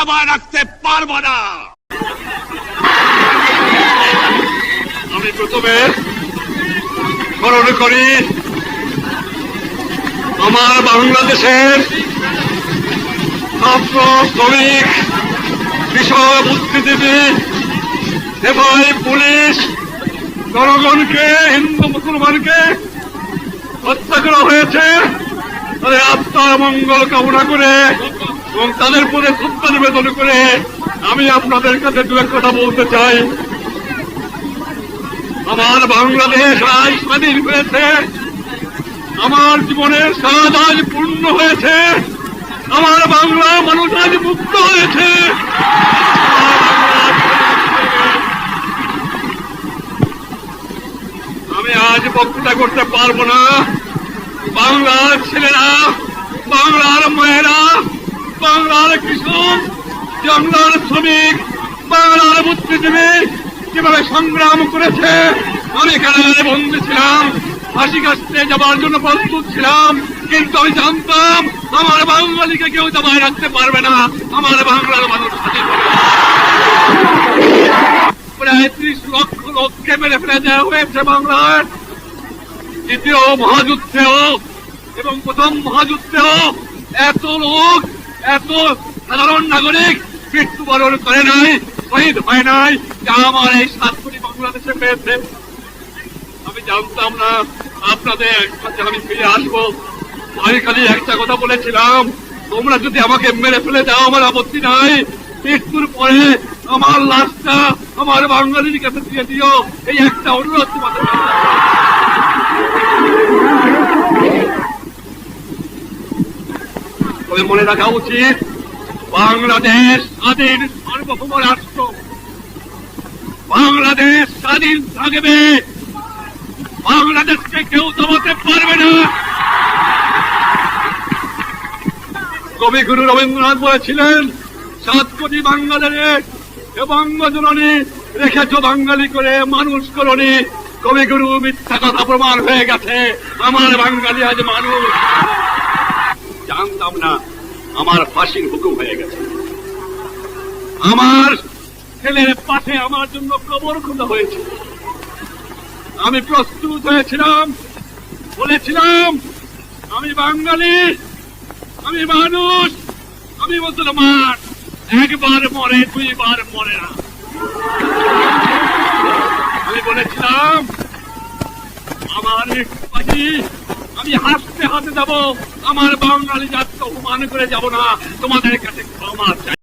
দাবায় রাখতে পারব না। আমি প্রথমে স্মরণ করি, আমার বাংলাদেশের ছাত্র শ্রমিক কৃষক বুদ্ধিজীবী সেবাই পুলিশ জনগণকে, হিন্দু মুসলমানকে হত্যা করা হয়েছে। তাদের আত্মার মঙ্গল কামনা করে এবং তাদের প্রতি শ্রদ্ধা নিবেদন করে আমি আপনাদের কাছে দু কথা বলতে চাই। আমার বাংলাদেশ আজ স্বাধীন হয়েছে আমার জীবনের স্বাদ আজ পূর্ণ হয়েছে। আমার বাংলা মানুষ আজ মুক্ত হয়েছে। আমি আজ বক্তৃতা করতে পারব না। বাংলার ছেলেরা বাংলার মেয়েরা বাংলার কৃষক বাংলার শ্রমিক বাংলার বুদ্ধিজীবী কীভাবে সংগ্রাম করেছে, আমি কারাগারে বন্দী ছিলাম, ফাঁসি কাটতে যাবার জন্য প্রস্তুত ছিলাম, কিন্তু আমি জানতাম আমার বাঙালিকে কেউ দাবায় রাখতে পারবে না, আমার বাংলার মানুষ প্রায় ত্রিশ লক্ষ লোককে মেরে ফেলে দেওয়া হয়েছে বাংলার দ্বিতীয় মহাযুদ্ধেও এবং প্রথম মহাযুদ্ধেও এত লোক, এত সাধারণ নাগরিক মৃত্যুবরণ করে নাই, শহীদ হয় নাই, যা আমার এই সাত কোটি বাংলাদেশে পেয়েছে। আমি জানতাম না, আপনাদের কাছে আমি ফিরে আসব। আমি খালি একটা কথা বলেছিলাম, তোমরা যদি আমাকে মেরে ফেলে দাও, আমার আপত্তি নাই। মৃত্যুর পরে আমার লাশটা আমার বাঙালির কাছে দিয়ে দিও। এই একটা অনুরোধ তোমাদের তবে মনে রাখা উচিত বাংলাদেশ স্বাধীন সার্বভৌম রাষ্ট্র। বাংলাদেশ স্বাধীন থাকবে। বাংলাদেশকে কেউ দমাতে পারবে না। কবিগুরু রবীন্দ্রনাথ বলেছিলেন, সাত কোটি বাঙালির বঙ্গজননী রেখেছ বাঙালি করে মানুষ করনি। কবিগুরু মিথ্যা কথা প্রমাণ হয়ে গেছে। আমার বাঙালি আজ মানুষ। আমার ফাঁসির হুকুম হয়ে গেছে। আমার ছেলের পাশে আমার জন্য কবর খোঁজা হয়েছে। আমি প্রস্তুত হয়েছিলাম, বলেছিলাম, আমি বাঙালি, আমি মানুষ, আমি মুসলমান। একবার মরে, দুইবার মরে না। আমি বলেছিলাম, আমার আমি হাসতে হাসতে যাব। আমার বাঙালি জাতকে অপমান করে যাব না। তোমাদের কাছে ক্ষমা চাই।